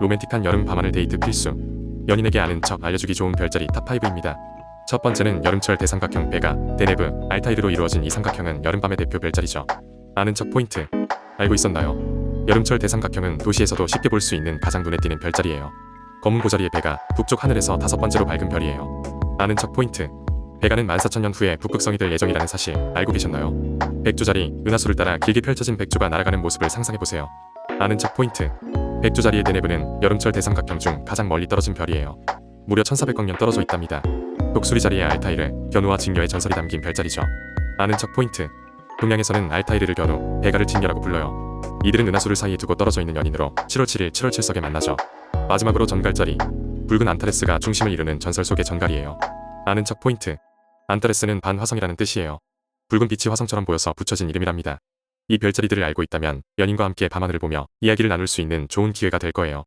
로맨틱한 여름 밤하늘 데이트 필수. 연인에게 아는 척 알려주기 좋은 별자리 탑5입니다. 첫 번째는 여름철 대삼각형 베가, 데네브, 알타이르로 이루어진 이 삼각형은 여름밤의 대표 별자리죠. 아는 척 포인트. 알고 있었나요? 여름철 대삼각형은 도시에서도 쉽게 볼 수 있는 가장 눈에 띄는 별자리예요. 검은 고자리의 베가 북쪽 하늘에서 다섯 번째로 밝은 별이에요. 아는 척 포인트. 베가는 14,000년 후에 북극성이 될 예정이라는 사실 알고 계셨나요? 백조자리, 은하수를 따라 길게 펼쳐진 백조가 날아가는 모습을 상상해보세요. 아는 척 포인트. 백조자리의 데네브는 여름철 대삼각형 중 가장 멀리 떨어진 별이에요. 무려 1400광년 떨어져 있답니다. 독수리 자리의 알타이르, 견우와 직녀의 전설이 담긴 별자리죠. 아는 척 포인트. 동양에서는 알타이르를 견우, 베가를 직녀라고 불러요. 이들은 은하수를 사이에 두고 떨어져 있는 연인으로 7월 7일 7월 7석에 만나죠. 마지막으로 전갈자리. 붉은 안타레스가 중심을 이루는 전설 속의 전갈이에요. 아는 척 포인트. 안타레스는 반화성이라는 뜻이에요. 붉은 빛이 화성처럼 보여서 붙여진 이름이랍니다. 이 별자리들을 알고 있다면 연인과 함께 밤하늘을 보며 이야기를 나눌 수 있는 좋은 기회가 될 거예요.